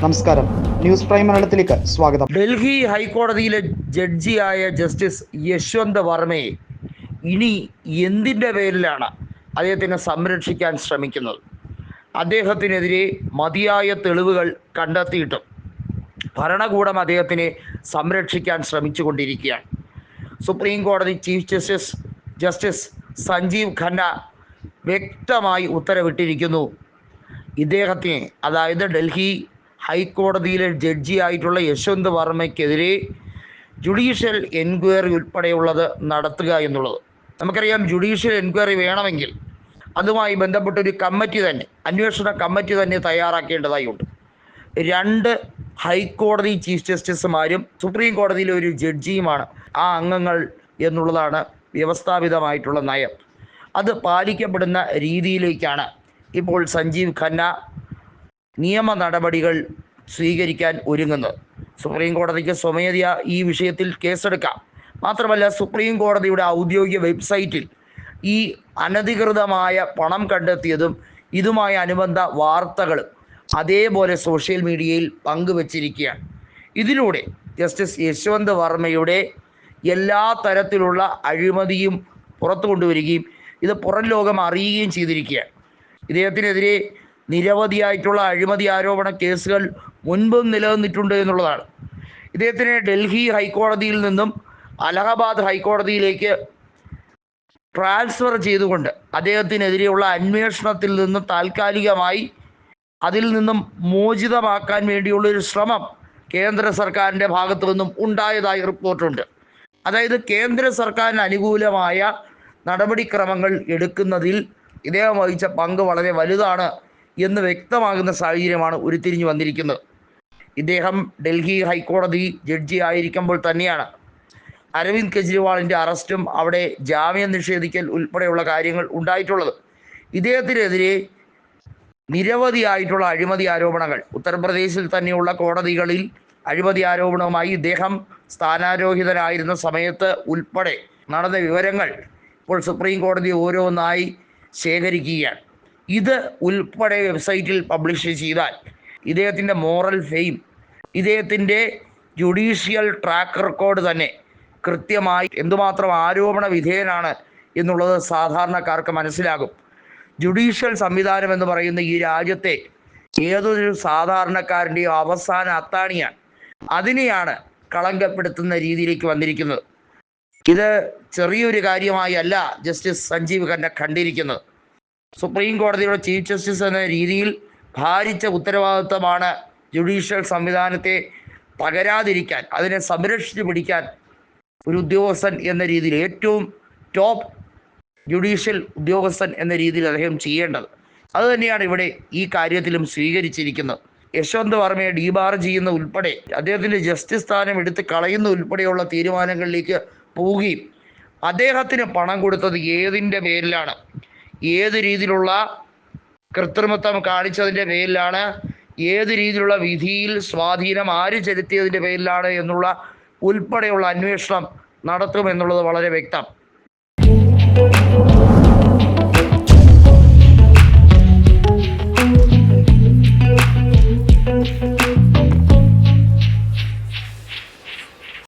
നമസ്കാരം. News prime മലയാളത്തിലേക്ക് സ്വാഗതം. ഡൽഹി ഹൈക്കോടതിയിലെ ജഡ്ജിയായ ജസ്റ്റിസ് യശ്വന്ത് വർമ്മയെ ഇനി എന്തിന്റെ പേരിലാണ് അദ്ദേഹത്തിനെ സംരക്ഷിക്കാൻ ശ്രമിക്കുന്നത്? അദ്ദേഹത്തിനെതിരെ മതിയായ തെളിവുകൾ കണ്ടെത്തിയിട്ടും ഭരണകൂടം അദ്ദേഹത്തിനെ സംരക്ഷിക്കാൻ ശ്രമിച്ചുകൊണ്ടിരിക്കുകയാണ്. സുപ്രീം കോടതി chief justice justice Sanjiv Khanna വ്യക്തമായി ഉത്തരവിട്ടിരിക്കുന്നു. ഇദ്ദേഹത്തിന് അതായത് ഡൽഹി ഹൈക്കോടതിയിലെ ജഡ്ജിയായിട്ടുള്ള യശ്വന്ത് വർമ്മയ്ക്കെതിരെ ജുഡീഷ്യൽ എൻക്വയറി ഉൾപ്പെടെയുള്ളത് നടത്തുക എന്നുള്ളത്. നമുക്കറിയാം ജുഡീഷ്യൽ എൻക്വയറി വേണമെങ്കിൽ അതുമായി ബന്ധപ്പെട്ടൊരു കമ്മിറ്റി തന്നെ അന്വേഷണ കമ്മിറ്റി തന്നെ തയ്യാറാക്കേണ്ടതായുണ്ട്. രണ്ട് ഹൈക്കോടതി ചീഫ് ജസ്റ്റിസുമാരും സുപ്രീം കോടതിയിലെ ഒരു ജഡ്ജിയുമാണ്. ആ അംഗങ്ങൾ എന്നുള്ളതാണ് വ്യവസ്ഥാപിതമായിട്ടുള്ള നയം. അത് പാലിക്കപ്പെടുന്ന രീതിയിലേക്കാണ് ഇപ്പോൾ സഞ്ജീവ് ഖന്ന നിയമ നടപടികൾ സ്വീകരിക്കാൻ ഒരുങ്ങുന്നത് സുപ്രീം കോടതിക്ക് സ്വമേധയാ ഈ വിഷയത്തിൽ കേസെടുക്കാം. മാത്രമല്ല സുപ്രീം കോടതിയുടെ ഔദ്യോഗിക വെബ്സൈറ്റിൽ ഈ അനധികൃതമായ പണം കണ്ടെത്തിയതും ഇതുമായി അനുബന്ധ വാർത്തകളും അതേപോലെ സോഷ്യൽ മീഡിയയിൽ പങ്കുവച്ചിരിക്കുകയാണ്. ഇതിലൂടെ ജസ്റ്റിസ് യശ്വന്ത് വർമ്മയുടെ എല്ലാ തരത്തിലുള്ള അഴിമതിയും പുറത്തു കൊണ്ടുവരികയും ഇത് പുറം ലോകം അറിയുകയും ചെയ്തിരിക്കുകയാണ്. ഇദ്ദേഹത്തിനെതിരെ നിരവധിയായിട്ടുള്ള അഴിമതി ആരോപണ കേസുകൾ മുൻപും നിലനിന്നിട്ടുണ്ട് എന്നുള്ളതാണ്. ഇദ്ദേഹത്തിന് ഡൽഹി ഹൈക്കോടതിയിൽ നിന്നും അലഹബാദ് ഹൈക്കോടതിയിലേക്ക് ട്രാൻസ്ഫർ ചെയ്തുകൊണ്ട് അദ്ദേഹത്തിനെതിരെയുള്ള അന്വേഷണത്തിൽ നിന്നും താൽക്കാലികമായി അതിൽ നിന്നും മോചിതമാക്കാൻ വേണ്ടിയുള്ള ഒരു ശ്രമം കേന്ദ്ര സർക്കാരിന്റെ ഭാഗത്തു നിന്നും ഉണ്ടായതായി റിപ്പോർട്ടുണ്ട്. അതായത് കേന്ദ്ര സർക്കാരിന് അനുകൂലമായ നടപടിക്രമങ്ങൾ എടുക്കുന്നതിൽ ഇദ്ദേഹം വഹിച്ച പങ്ക് വളരെ വലുതാണ് എന്ന് വ്യക്തമാകുന്ന സാഹചര്യമാണ് ഉരുത്തിരിഞ്ഞു വന്നിരിക്കുന്നത്. ഇദ്ദേഹം ഡൽഹി ഹൈക്കോടതി ജഡ്ജി ആയിരിക്കുമ്പോൾ തന്നെയാണ്. അരവിന്ദ് കെജ്രിവാളിന്റെ അറസ്റ്റും അവിടെ ജാമ്യം നിഷേധിക്കൽ ഉൾപ്പെടെയുള്ള കാര്യങ്ങൾ ഉണ്ടായിട്ടുള്ളത്. ഇദ്ദേഹത്തിനെതിരെ നിരവധിയായിട്ടുള്ള അഴിമതി ആരോപണങ്ങൾ. ഉത്തർപ്രദേശിൽ തന്നെയുള്ള കോടതികളിൽ അഴിമതി ആരോപണവുമായി ഇദ്ദേഹം സ്ഥാനാരോഹിതനായിരുന്ന സമയത്ത് ഉൾപ്പെടെ നടന്ന വിവരങ്ങൾ ഇപ്പോൾ സുപ്രീം കോടതി ഓരോന്നായി ശേഖരിക്കുകയാണ്. ഇത് ഉൾപ്പെടെ വെബ്സൈറ്റിൽ പബ്ലിഷ് ചെയ്താൽ ഇദ്ദേഹത്തിന്റെ മോറൽ ഫെയിം ഇദ്ദേഹത്തിന്റെ ജുഡീഷ്യൽ ട്രാക്ക് റെക്കോർഡ് തന്നെ കൃത്യമായി എന്തുമാത്രം ആരോപണ വിധേയനാണ് എന്നുള്ളത് സാധാരണക്കാർക്ക് മനസ്സിലാകും. ജുഡീഷ്യൽ സംവിധാനം എന്ന് പറയുന്ന ഈ രാജ്യത്തെ ഏതൊരു സാധാരണക്കാരന്റെയും അവസാന അത്താണിയാണ്. അതിനെയാണ് കളങ്കപ്പെടുത്തുന്ന രീതിയിലേക്ക് വന്നിരിക്കുന്നത്. ഇത് ചെറിയൊരു കാര്യമായി അല്ല ജസ്റ്റിസ് സഞ്ജീവ് ഖന്ന കണ്ടിരിക്കുന്നത്. സുപ്രീം കോടതിയുടെ ചീഫ് ജസ്റ്റിസ് എന്ന രീതിയിൽ ഭാരിച്ച ഉത്തരവാദിത്തമാണ് ജുഡീഷ്യൽ സംവിധാനത്തെ തകരാതിരിക്കാൻ അതിനെ സംരക്ഷിച്ചു പിടിക്കാൻ ഒരു ഉദ്യോഗസ്ഥൻ എന്ന രീതിയിൽ ഏറ്റവും ടോപ്പ് ജുഡീഷ്യൽ ഉദ്യോഗസ്ഥൻ എന്ന രീതിയിൽ അദ്ദേഹം ചെയ്യേണ്ടത്. അതുതന്നെയാണ് ഇവിടെ ഈ കാര്യത്തിലും സ്വീകരിച്ചിരിക്കുന്നത്. യശ്വന്ത് വർമ്മയെ ഡീബാർ ചെയ്യുന്ന ഉൾപ്പെടെ അദ്ദേഹത്തിന്റെ ജസ്റ്റിസ് സ്ഥാനം എടുത്ത് കളയുന്ന ഉൾപ്പെടെയുള്ള തീരുമാനങ്ങളിലേക്ക് പോവുകയും അദ്ദേഹത്തിന് പണം കൊടുത്തത് ഏതിന്റെ പേരിലാണ്? ഏത് രീതിയിലുള്ള കൃത്രിമത്വം കാണിച്ചതിന്റെ പേരിലാണ് ഏത് രീതിയിലുള്ള വിധിയിൽ സ്വാധീനം ആര് ചെലുത്തിയതിന്റെ പേരിലാണ് എന്നുള്ള ഉൾപ്പെടെയുള്ള അന്വേഷണം നടത്തുമെന്നുള്ളത് വളരെ വ്യക്തം.